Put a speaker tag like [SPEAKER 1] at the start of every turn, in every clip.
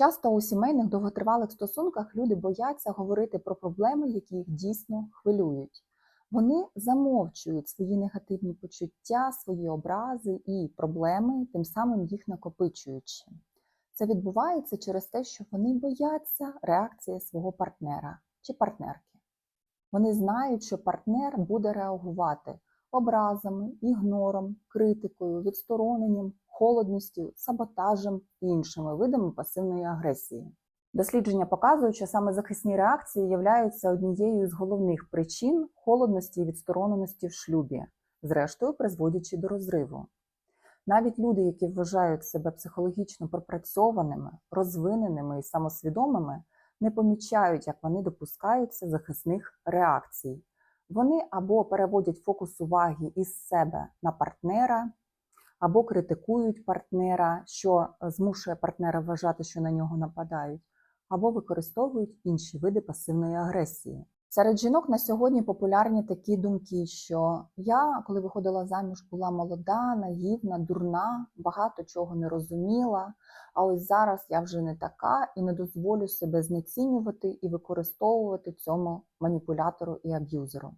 [SPEAKER 1] Часто у сімейних довготривалих стосунках люди бояться говорити про проблеми, які їх дійсно хвилюють. Вони замовчують свої негативні почуття, свої образи і проблеми, тим самим їх накопичуючи. Це відбувається через те, що вони бояться реакції свого партнера чи партнерки. Вони знають, що партнер буде реагувати образами, ігнором, критикою, відстороненням, холодністю, саботажем і іншими видами пасивної агресії. Дослідження показують, що саме захисні реакції являються однією з головних причин холодності і відстороненості в шлюбі, зрештою призводячи до розриву. Навіть люди, які вважають себе психологічно пропрацьованими, розвиненими і самосвідомими, не помічають, як вони допускаються захисних реакцій. Вони або переводять фокус уваги із себе на партнера, або критикують партнера, що змушує партнера вважати, що на нього нападають, або використовують інші види пасивної агресії. Серед жінок на сьогодні популярні такі думки, що я, коли виходила заміж, була молода, наївна, дурна, багато чого не розуміла. А ось зараз я вже не така і не дозволю себе знецінювати і використовувати цьому маніпулятору і аб'юзеру.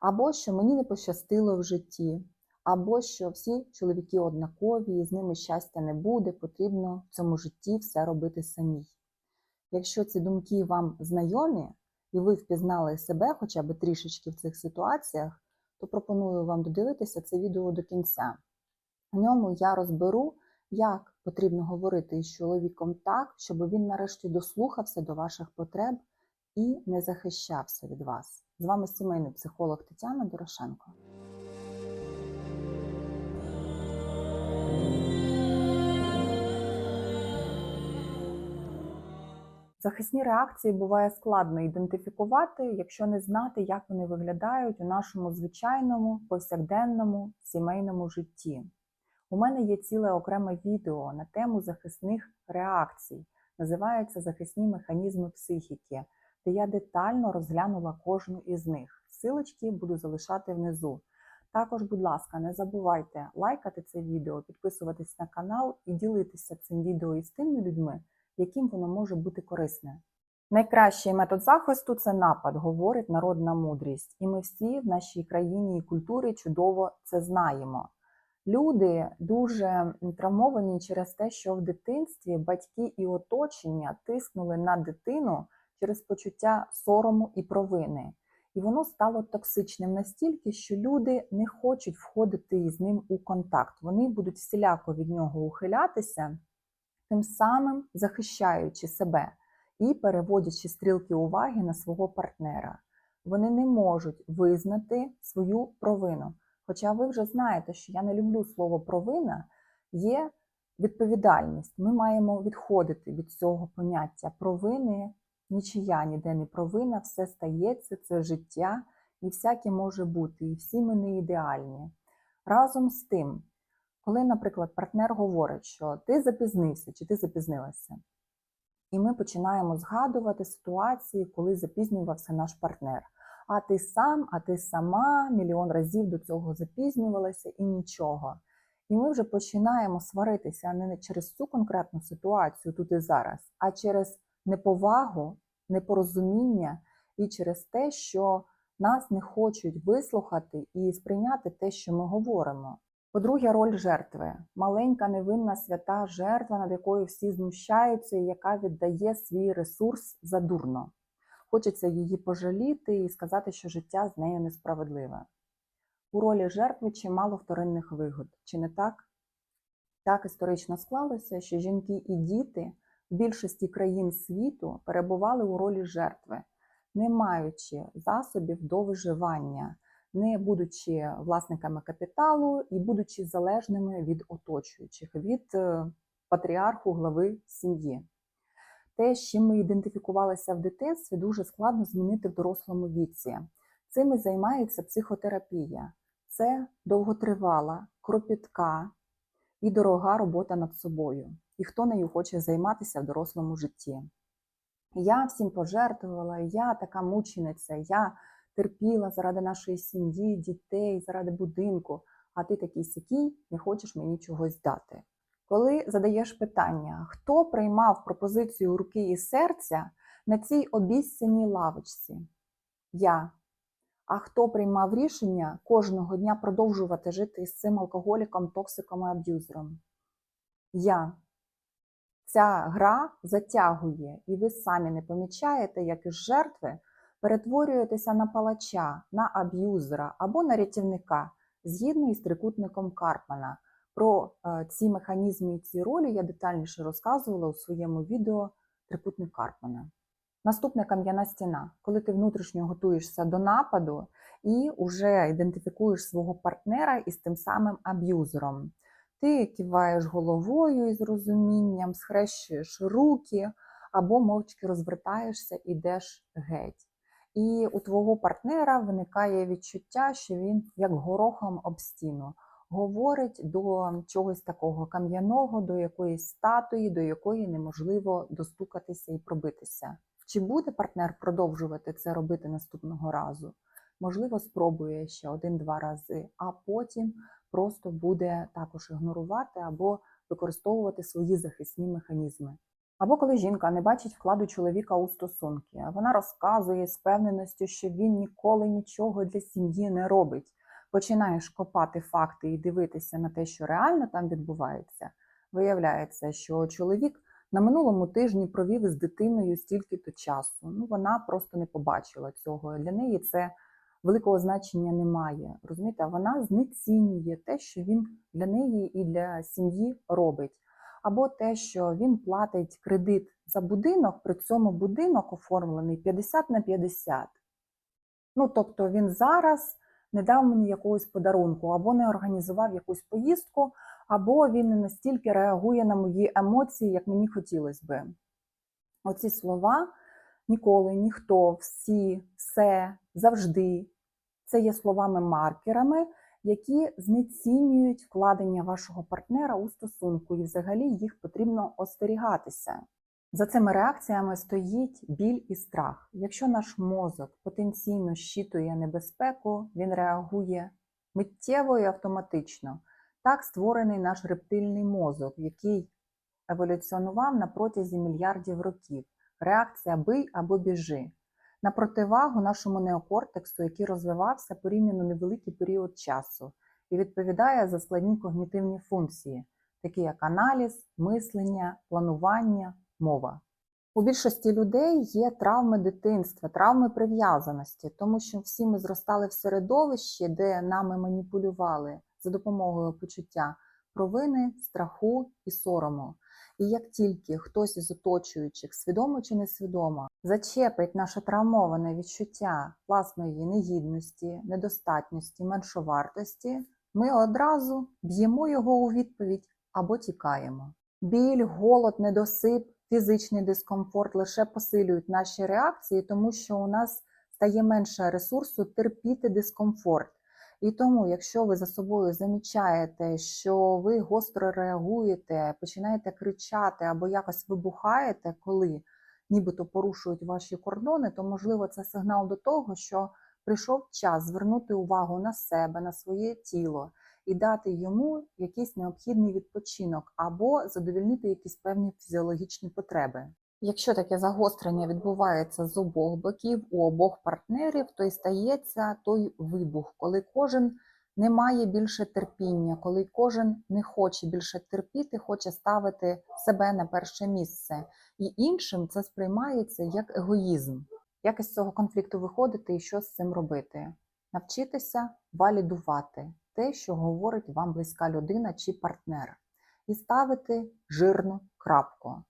[SPEAKER 1] Або що мені не пощастило в житті, або що всі чоловіки однакові, і з ними щастя не буде, потрібно в цьому житті все робити самій. Якщо ці думки вам знайомі, і ви впізнали себе хоча б трішечки в цих ситуаціях, то пропоную вам додивитися це відео до кінця. В ньому я розберу, як потрібно говорити із чоловіком так, щоб він нарешті дослухався до ваших потреб і не захищався від вас. З вами сімейний психолог Тетяна Дорошенко. Захисні реакції буває складно ідентифікувати, якщо не знати, як вони виглядають у нашому звичайному повсякденному сімейному житті. У мене є ціле окреме відео на тему захисних реакцій, називається Захисні механізми психіки, де я детально розглянула кожну із них. Силочки буду залишати внизу. Також, будь ласка, не забувайте лайкати це відео, підписуватись на канал і ділитися цим відео із тими людьми, яким воно може бути корисне. Найкращий метод захисту це напад, говорить народна мудрість, і ми всі в нашій країні і культурі чудово це знаємо. Люди дуже травмовані через те, що в дитинстві батьки і оточення тиснули на дитину через почуття сорому і провини. І воно стало токсичним настільки, що люди не хочуть входити із ним у контакт. Вони будуть всіляко від нього ухилятися, тим самим захищаючи себе і переводячи стрілки уваги на свого партнера. Вони не можуть визнати свою провину. Хоча ви вже знаєте, що я не люблю слово провина, є відповідальність. Ми маємо відходити від цього поняття провини. Нічия ніде не провина, все стається, це життя, і всяке може бути, і всі ми не ідеальні. Разом з тим, коли, наприклад, партнер говорить, що ти запізнився чи ти запізнилася, і ми починаємо згадувати ситуації, коли запізнювався наш партнер. А ти сам, а ти сама мільйон разів до цього запізнювалася і нічого. І ми вже починаємо сваритися не через цю конкретну ситуацію тут і зараз, а через неповагу, непорозуміння і через те, що нас не хочуть вислухати і сприйняти те, що ми говоримо. По-друге, роль жертви маленька невинна свята жертва, над якою всі знущаються, і яка віддає свій ресурс задурно. Хочеться її пожаліти і сказати, що життя з нею несправедливе. У ролі жертви чимало вторинних вигод, чи не так? Так історично склалося, що жінки і діти в більшості країн світу перебували у ролі жертви, не маючи засобів до виживання, не будучи власниками капіталу і будучи залежними від оточуючих, від е, патріарху глави сім'ї. Те, з чим ми ідентифікувалися в дитинстві, дуже складно змінити в дорослому віці. Цим і займається психотерапія. Це довготривала, кропітка і дорога робота над собою. І хто нею хоче займатися в дорослому житті. Я всім пожертвувала, я така мучениця, я терпіла заради нашої сім'ї, дітей, заради будинку, а ти такий сякий, не хочеш мені чогось дати. Коли задаєш питання, хто приймав пропозицію руки і серця на цій обіцяній лавочці? Я. А хто приймав рішення кожного дня продовжувати жити з цим алкоголіком, токсиком і аб'юзером? Я. Ця гра затягує, і ви самі не помічаєте, як із жертви перетворюєтеся на палача, на аб'юзера або на рятівника згідно із трикутником Карпмана. Про е, ці механізми і ці ролі я детальніше розказувала у своєму відео Трикутник Карпмана. Наступне кам'яна стіна, коли ти внутрішньо готуєшся до нападу і вже ідентифікуєш свого партнера із тим самим аб'юзером. Ти киваєш головою із розумінням, схрещуєш руки або мовчки розвертаєшся і йдеш геть. І у твого партнера виникає відчуття, що він як горохом об стіну говорить до чогось такого кам'яного, до якоїсь статуї, до якої неможливо достукатися і пробитися. Чи буде партнер продовжувати це робити наступного разу? Можливо, спробує ще один-два рази, а потім просто буде також ігнорувати або використовувати свої захисні механізми. Або коли жінка не бачить вкладу чоловіка у стосунки, а вона розказує з певненістю, що він ніколи нічого для сім'ї не робить. Починаєш копати факти і дивитися на те, що реально там відбувається. Виявляється, що чоловік на минулому тижні провів із дитиною стільки-то часу. Ну вона просто не побачила цього. Для неї це великого значення немає. Розумієте, вона знецінює те, що він для неї і для сім'ї робить. Або те, що він платить кредит за будинок, при цьому будинок оформлений 50 на 50. Ну, тобто він зараз не дав мені якогось подарунку, або не організував якусь поїздку, або він не настільки реагує на мої емоції, як мені хотілося би. Оці слова ніколи, ніхто, всі, все, завжди. Це є словами-маркерами, які знецінюють вкладення вашого партнера у стосунку, і взагалі їх потрібно остерігатися. За цими реакціями стоїть біль і страх. Якщо наш мозок потенційно щитує небезпеку, він реагує миттєво і автоматично. Так створений наш рептильний мозок, який еволюціонував на протязі мільярдів років. Реакція бий або біжи. На противагу нашому неокортексу, який розвивався порівняно невеликий період часу і відповідає за складні когнітивні функції, такі як аналіз, мислення, планування, мова. У більшості людей є травми дитинства, травми прив'язаності, тому що всі ми зростали в середовищі, де нами маніпулювали за допомогою почуття провини, страху і сорому. І як тільки хтось із оточуючих, свідомо чи несвідомо, зачепить наше травмоване відчуття власної негідності, недостатності, меншовартості, ми одразу б'ємо його у відповідь або тікаємо. Біль, голод, недосип, фізичний дискомфорт лише посилюють наші реакції, тому що у нас стає менше ресурсу терпіти дискомфорт. І тому, якщо ви за собою замічаєте, що ви гостро реагуєте, починаєте кричати або якось вибухаєте, коли нібито порушують ваші кордони, то можливо це сигнал до того, що прийшов час звернути увагу на себе, на своє тіло і дати йому якийсь необхідний відпочинок або задовільнити якісь певні фізіологічні потреби. Якщо таке загострення відбувається з обох боків, у обох партнерів, то й стається той вибух, коли кожен не має більше терпіння, коли кожен не хоче більше терпіти, хоче ставити себе на перше місце, і іншим це сприймається як егоїзм. Як із цього конфлікту виходити і що з цим робити? Навчитися валідувати те, що говорить вам близька людина чи партнер, і ставити жирну крапку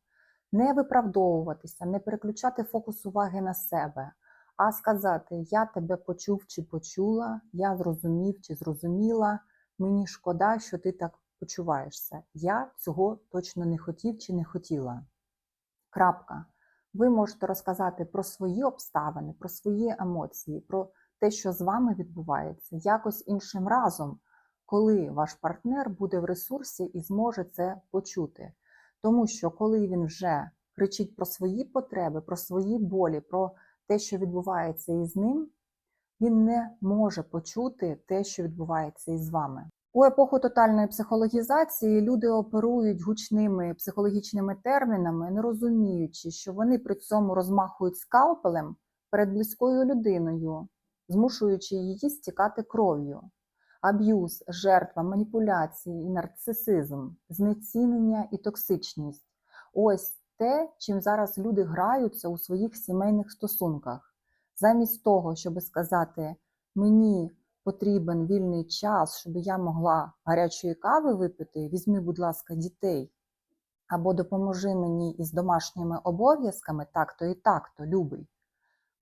[SPEAKER 1] не виправдовуватися, не переключати фокус уваги на себе, а сказати: Я тебе почув чи почула, я зрозумів чи зрозуміла, мені шкода, що ти так почуваєшся. Я цього точно не хотів чи не хотіла. Крапка. Ви можете розказати про свої обставини, про свої емоції, про те, що з вами відбувається, якось іншим разом, коли ваш партнер буде в ресурсі і зможе це почути. Тому що коли він вже кричить про свої потреби, про свої болі, про те, що відбувається із ним, він не може почути те, що відбувається із вами. У епоху тотальної психологізації люди оперують гучними психологічними термінами, не розуміючи, що вони при цьому розмахують скалпелем перед близькою людиною, змушуючи її стікати кров'ю. Аб'юз, жертва, маніпуляції і нарцисизм, знецінення і токсичність ось те, чим зараз люди граються у своїх сімейних стосунках. Замість того, щоб сказати мені потрібен вільний час, щоб я могла гарячої кави випити, візьми, будь ласка, дітей. Або допоможи мені із домашніми обов'язками так-то і так-то, любий.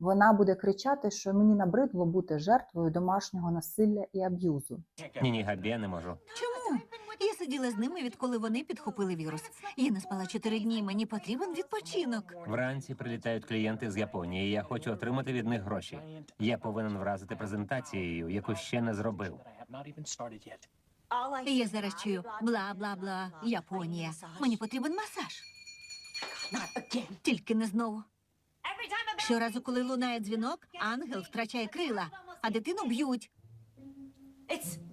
[SPEAKER 1] Вона буде кричати, що мені набридло бути жертвою домашнього насилля і аб'юзу.
[SPEAKER 2] Ні, ні, Габі, я не можу.
[SPEAKER 3] Чому? Я сиділа з ними, відколи вони підхопили вірус. Я не спала чотири дні. Мені потрібен відпочинок.
[SPEAKER 2] Вранці прилітають клієнти з Японії. і Я хочу отримати від них гроші. Я повинен вразити презентацією, яку ще не зробив.
[SPEAKER 3] Я зараз чую бла бла бла. Японія. Мені потрібен масаж. Тільки не знову. Щоразу, коли лунає дзвінок, ангел втрачає крила, а дитину б'ють.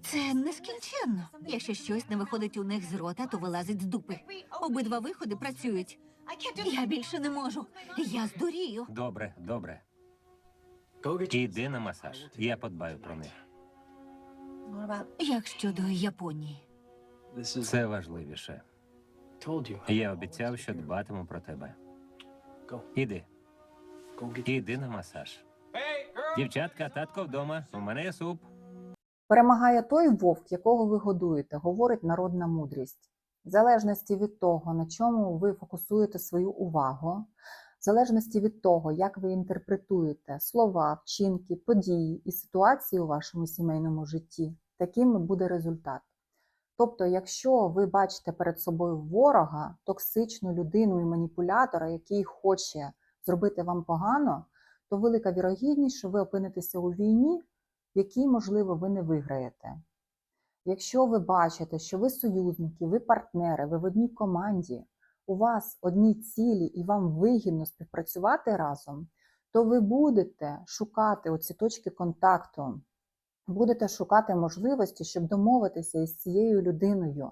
[SPEAKER 3] Це нескінченно. Якщо щось не виходить у них з рота, то вилазить з дупи. Обидва виходи працюють. Я більше не можу. Я здурію.
[SPEAKER 2] Добре, добре. Іди на масаж. Я подбаю про них.
[SPEAKER 3] Як щодо Японії?
[SPEAKER 2] Це важливіше. Я обіцяв, що дбатиму про тебе. Іди, іди на масаж. Дівчатка, татко вдома. У мене є суп.
[SPEAKER 1] Перемагає той вовк, якого ви годуєте, говорить народна мудрість. В залежності від того, на чому ви фокусуєте свою увагу, в залежності від того, як ви інтерпретуєте слова, вчинки, події і ситуації у вашому сімейному житті, таким буде результат. Тобто, якщо ви бачите перед собою ворога, токсичну людину і маніпулятора, який хоче зробити вам погано, то велика вірогідність, що ви опинитеся у війні, в якій, можливо, ви не виграєте. Якщо ви бачите, що ви союзники, ви партнери, ви в одній команді, у вас одні цілі і вам вигідно співпрацювати разом, то ви будете шукати оці точки контакту, будете шукати можливості, щоб домовитися із цією людиною,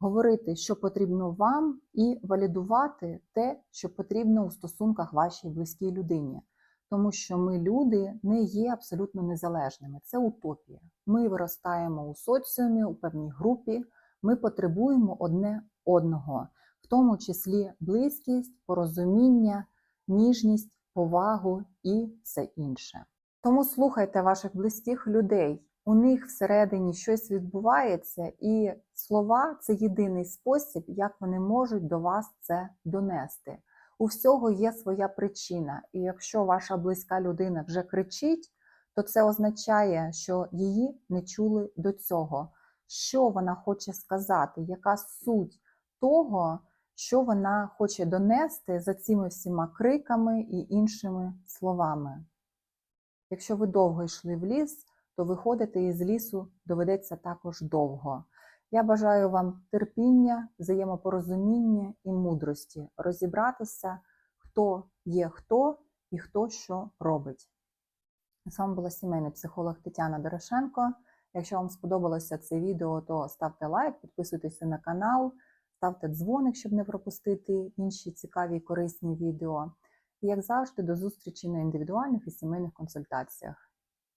[SPEAKER 1] говорити, що потрібно вам, і валідувати те, що потрібно у стосунках вашій близькій людині. Тому що ми, люди, не є абсолютно незалежними. Це утопія. Ми виростаємо у соціумі, у певній групі, ми потребуємо одне одного, в тому числі близькість, порозуміння, ніжність, повагу і все інше. Тому слухайте ваших близьких людей. У них всередині щось відбувається, і слова це єдиний спосіб, як вони можуть до вас це донести. У всього є своя причина, і якщо ваша близька людина вже кричить, то це означає, що її не чули до цього. Що вона хоче сказати, яка суть того, що вона хоче донести за цими всіма криками і іншими словами. Якщо ви довго йшли в ліс, то виходити із лісу доведеться також довго. Я бажаю вам терпіння, взаємопорозуміння і мудрості розібратися, хто є хто і хто що робить. З вами була сімейний психолог Тетяна Дорошенко. Якщо вам сподобалося це відео, то ставте лайк, підписуйтесь на канал, ставте дзвоник, щоб не пропустити інші цікаві і корисні відео. І як завжди, до зустрічі на індивідуальних і сімейних консультаціях.